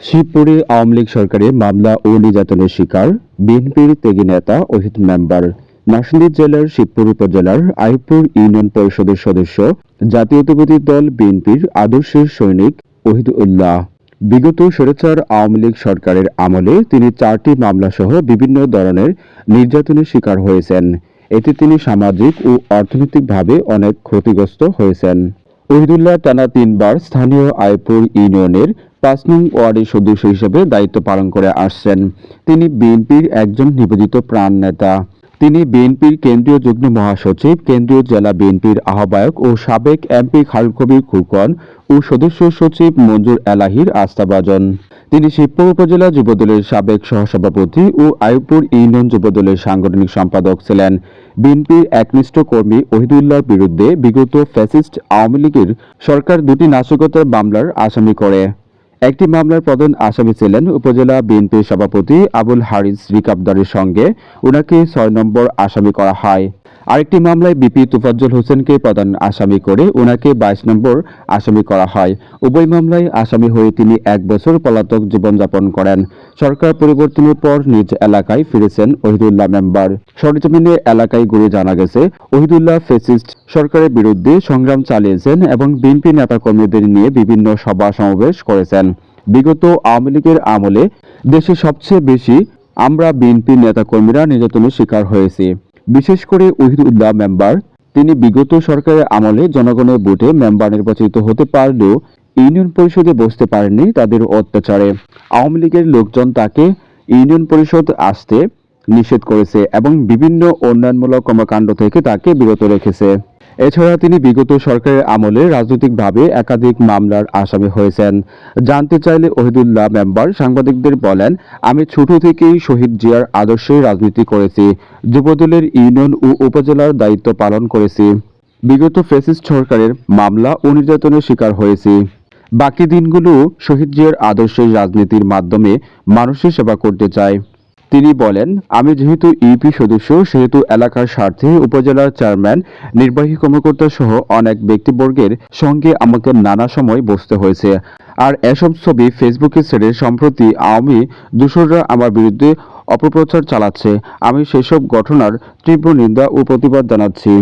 শিবপুরে আওয়ামী লীগ সরকারের মামলা ও নির্যাতনের শিকার বিএনপির তেগি নেতা ওহিদ মেম্বার নাসিন্দির জেলার শিবপুর উপজেলার আইপুর ইউনিয়ন পরিষদের সদস্য জাতীয়তাবাদী দল বিএনপির আদর্শের সৈনিক ওহিদ উল্লাহ বিগত স্বৈরাচার আওয়ামী লীগ সরকারের আমলে তিনি চারটি মামলাসহ বিভিন্ন ধরনের নির্যাতনের শিকার হয়েছেন। এতে তিনি সামাজিক ও অর্থনৈতিকভাবে অনেক ক্ষতিগ্রস্ত হয়েছেন। ওহিদুল্লাহ টানা তিনবার স্থানীয় আইপুর ইউনিয়নের পাঁচ নং ওয়ার্ডের সদস্য হিসেবে দায়িত্ব পালন করে আসছেন। তিনি বিএনপির একজন নিবেদিত প্রাণ নেতা। তিনি বিএনপির কেন্দ্রীয় যুগ্ম মহাসচিব, কেন্দ্রীয় জেলা বিএনপির আহ্বায়ক ও সাবেক এমপি খালিদ কবির খুকন ও সদস্য সচিব মঞ্জুর এলাহির আস্থাভাজন। তিনি শিবপুর উপজেলা যুবদলের সাবেক সহসভাপতি ও আইপুর ইউনিয়ন যুবদলের সাংগঠনিক সম্পাদক ছিলেন। বিএনপির একনিষ্ঠ কর্মী ওহিদুল্লাহর বিরুদ্ধে বিগত ফ্যাসিস্ট আওয়ামী লীগের সরকার দুটি নাশকতার মামলার আসামি করে। একটি মামলার প্রধান আসামি ছিলেন উপজেলা বিএনপির সভাপতি আবুল হারিস রিকাবদারের সঙ্গে। ওনাকে ছয় নম্বর আসামি করা হয়। আরেকটি মামলায় বিপি তুফাজ্জল হোসেনকে প্রধান আসামি করে ওনাকে বাইশ নম্বর আসামি করা হয়। উভয় মামলায় আসামি হয়ে তিনি এক বছর পলাতক জীবনযাপন করেন। সরকার পরিবর্তনের পর নিজ এলাকায় ফিরেছেন ওহিদুল্লাহ মেম্বার। সরজমিনে এলাকায় ঘুরে জানা গেছে, ওহিদুল্লাহ ফেসিস্ট সরকারের বিরুদ্ধে সংগ্রাম চালিয়েছেন এবং বিএনপি নেতাকর্মীদের নিয়ে বিভিন্ন সভা সমাবেশ করেছেন। বিগত আওয়ামী লীগের আমলে দেশে সবচেয়ে বেশি আমরা বিএনপি নেতাকর্মীরা নির্যাতনের শিকার হয়েছি। বিশেষ করে উহিদুল্লাহ মেম্বার, তিনি বিগত সরকারের আমলে জনগণের ভোটে মেম্বার নির্বাচিত হতে পারলেও ইউনিয়ন পরিষদে বসতে পারেননি তাদের অত্যাচারে। আওয়ামী লীগের লোকজন তাকে ইউনিয়ন পরিষদ আসতে নিষেধ করেছে এবং বিভিন্ন উন্নয়নমূলক কর্মকাণ্ড থেকে তাকে বিরত রেখেছে। এছাড়া তিনি বিগত সরকারের আমলে রাজনৈতিকভাবে একাধিক মামলার আসামি হয়েছেন। জানতে চাইলে ওহিদুল্লাহ মেম্বার সাংবাদিকদের বলেন, আমি ছোট থেকেই শহীদ জিয়ার আদর্শে রাজনীতি করেছি, যুবদলের ইউনিয়ন ও উপজেলার দায়িত্ব পালন করেছি। বিগত ফেসিস্ট সরকারের মামলা ও নির্যাতনের শিকার হয়েছি। বাকি দিনগুলো শহীদ জিয়ার আদর্শের রাজনীতির মাধ্যমে মানুষের সেবা করতে চাই। তিনি বলেন, আমি যেহেতু ইউপি সদস্য, সেহেতু এলাকার স্বার্থে উপজেলার চেয়ারম্যান, নির্বাহী কর্মকর্তা সহ অনেক ব্যক্তিবর্গের সঙ্গে আমাকে নানা সময় বসতে হয়েছে। আর এসব ছবি ফেসবুকে ছেড়ে সম্প্রতি আওয়ামী দূষররা আমার বিরুদ্ধে অপপ্রচার চালাচ্ছে। আমি সেসব ঘটনার তীব্র নিন্দা ও প্রতিবাদ জানাচ্ছি।